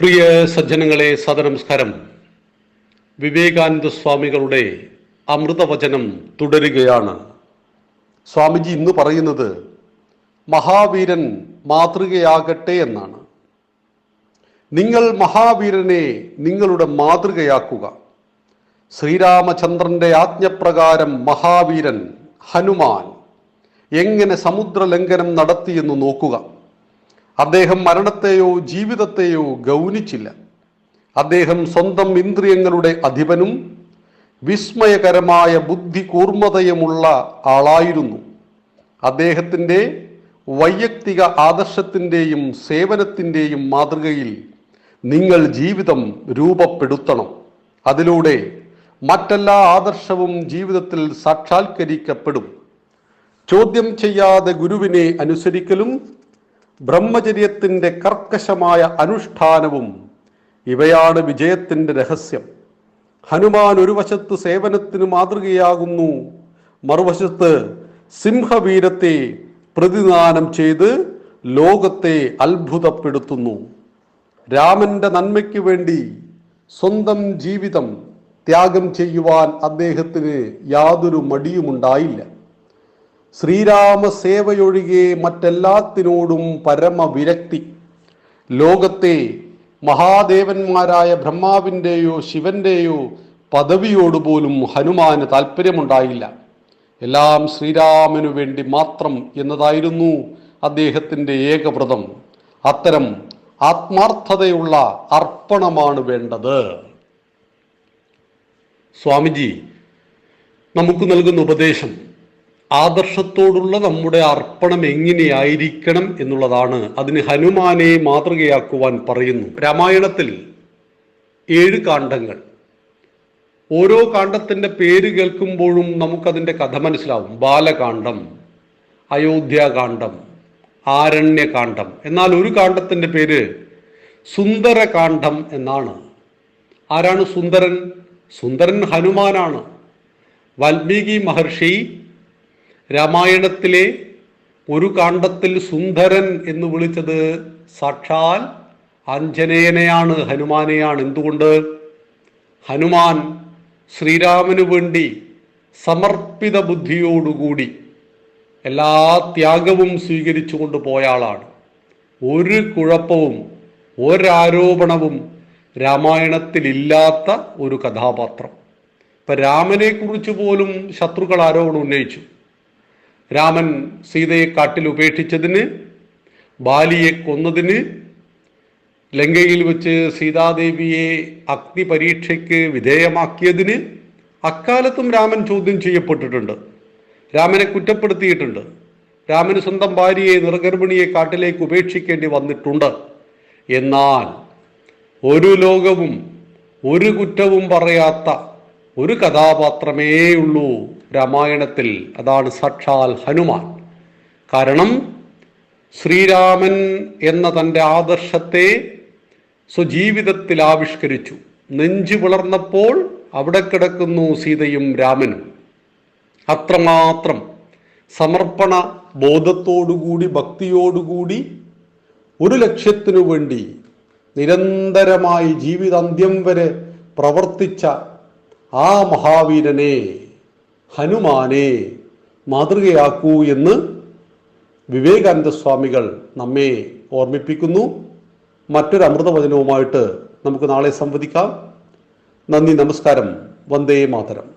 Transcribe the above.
പ്രിയ സജ്ജനങ്ങളെ സദനമസ്കാരം വിവേകാനന്ദ സ്വാമികളുടെ അമൃതവചനം തുടരുകയാണ്. സ്വാമിജി ഇന്ന് പറയുന്നത് മഹാവീരൻ മാതൃകയാകട്ടെ എന്നാണ്. നിങ്ങൾ മഹാവീരനെ നിങ്ങളുടെ മാതൃകയാക്കുക. ശ്രീരാമചന്ദ്രന്റെ ആജ്ഞപ്രകാരം മഹാവീരൻ ഹനുമാൻ എങ്ങനെ സമുദ്രലംഘനം നടത്തിയെന്ന് നോക്കുക. അദ്ദേഹം മരണത്തെയോ ജീവിതത്തെയോ ഗൗനിച്ചില്ല. അദ്ദേഹം സ്വന്തം ഇന്ദ്രിയങ്ങളുടെ അധിപനും വിസ്മയകരമായ ബുദ്ധി കൂർമ്മതയുമുള്ള ആളായിരുന്നു. അദ്ദേഹത്തിന്റെ വൈയക്തിക ആദർശത്തിന്റെയും സേവനത്തിന്റെയും മാതൃകയിൽ നിങ്ങൾ ജീവിതം രൂപപ്പെടുത്തണം. അതിലൂടെ മറ്റെല്ലാ ആദർശവും ജീവിതത്തിൽ സാക്ഷാത്കരിക്കപ്പെടും. ചോദ്യം ചെയ്യാതെ ഗുരുവിനെ അനുസരിക്കലും ബ്രഹ്മചര്യത്തിന്റെ കർക്കശമായ അനുഷ്ഠാനവും ഇവയാണ് വിജയത്തിന്റെ രഹസ്യം. ഹനുമാൻ ഒരു വശത്ത് സേവനത്തിന് മാതൃകയാകുന്നു മറുവശത്ത് സിംഹവീരത്തെ പ്രതിദാനം ചെയ്ത് ലോകത്തെ അത്ഭുതപ്പെടുത്തുന്നു. രാമന്റെ നന്മയ്ക്ക് വേണ്ടി സ്വന്തം ജീവിതം ത്യാഗം ചെയ്യുവാൻ അദ്ദേഹത്തിന് യാതൊരു മടിയുമുണ്ടായില്ല. ശ്രീരാമ സേവയൊഴികെ മറ്റെല്ലാത്തിനോടും പരമവിരക്തി. ലോകത്തെ മഹാദേവന്മാരായ ബ്രഹ്മാവിന്റെയോ ശിവന്റെയോ പദവിയോട് പോലും ഹനുമാന് താല്പര്യമുണ്ടായില്ല എല്ലാം ശ്രീരാമനു വേണ്ടി മാത്രം എന്നതായിരുന്നു അദ്ദേഹത്തിന്റെ ഏകവ്രതം. അത്തരം ആത്മാർത്ഥതയുള്ള അർപ്പണമാണ് വേണ്ടത്. സ്വാമിജി നമുക്ക് നൽകുന്ന ഉപദേശം ആദർശത്തോടുള്ള നമ്മുടെ അർപ്പണം എങ്ങനെയായിരിക്കണം എന്നുള്ളതാണ് അതിന് ഹനുമാനെ മാതൃകയാക്കുവാൻ പറയുന്നു. രാമായണത്തിൽ ഏഴ് കാണ്ഡങ്ങൾ. ഓരോ കാണ്ഡത്തിന്റെ പേര് കേൾക്കുമ്പോഴും നമുക്കതിന്റെ കഥ മനസ്സിലാവും. ബാലകാന്ഡം അയോധ്യാകാന്ഡം ആരണ്യകാന്ഡം എന്നാൽ ഒരു കാണ്ഡത്തിന്റെ പേര് സുന്ദരകാന്ഡം എന്നാണ്. ആരാണ് സുന്ദരൻ? സുന്ദരൻ ഹനുമാനാണ്. വാൽമീകി മഹർഷി രാമായണത്തിലെ ഒരു കാണ്ഡത്തിൽ സുന്ദരൻ എന്ന് വിളിച്ചത് സാക്ഷാൽ ആഞ്ജനേയനെയാണ് ഹനുമാനെയാണ്. എന്തുകൊണ്ട്? ഹനുമാൻ ശ്രീരാമനു വേണ്ടി സമർപ്പിത ബുദ്ധിയോടുകൂടി എല്ലാ ത്യാഗവും സ്വീകരിച്ചുകൊണ്ട് പോയ ആളാണ് ഒരു കുഴപ്പവും ഒരാരോപണവും രാമായണത്തിലില്ലാത്ത ഒരു കഥാപാത്രം. ഇപ്പൊ രാമനെ കുറിച്ച് പോലും ശത്രുക്കൾ ആരോപണം ഉന്നയിച്ചു. രാമൻ സീതയെ കാട്ടിൽ ഉപേക്ഷിച്ചതിന് ബാലിയെ കൊന്നതിന് ലങ്കയിൽ വെച്ച് സീതാദേവിയെ അഗ്നി പരീക്ഷയ്ക്ക് വിധേയമാക്കിയതിന് അക്കാലത്തും രാമൻ ചോദ്യം ചെയ്യപ്പെട്ടിട്ടുണ്ട്. രാമനെ കുറ്റപ്പെടുത്തിയിട്ടുണ്ട്. രാമന് സ്വന്തം ഭാര്യയെ നിർഗർഭിണിയെ കാട്ടിലേക്ക് ഉപേക്ഷിക്കേണ്ടി വന്നിട്ടുണ്ട്. എന്നാൽ ഒരു ലോകവും ഒരു കുറ്റവും പറയാത്ത ഒരു കഥാപാത്രമേ ഉള്ളൂ രാമായണത്തിൽ അതാണ് സാക്ഷാൽ ഹനുമാൻ. കാരണം ശ്രീരാമൻ എന്ന തന്റെ ആദർശത്തെ സ്വജീവിതത്തിൽ ആവിഷ്കരിച്ചു. നെഞ്ചു പിളർന്നപ്പോൾ അവിടെ കിടക്കുന്നു സീതയും രാമനും. അത്രമാത്രം സമർപ്പണ ബോധത്തോടുകൂടി ഭക്തിയോടുകൂടി ഒരു ലക്ഷ്യത്തിനു വേണ്ടി നിരന്തരമായി ജീവിതാന്ത്യം വരെ പ്രവർത്തിച്ച ആ മഹാവീരനെ ഹനുമാനെ മാതൃകയാക്കൂ എന്ന് വിവേകാനന്ദ സ്വാമികൾ നമ്മെ ഓർമ്മിപ്പിക്കുന്നു. മറ്റൊരു അമൃതവചനവുമായിട്ട് നമുക്ക് നാളെ സംവദിക്കാം. നന്ദി നമസ്കാരം. വന്ദേ മാതരം.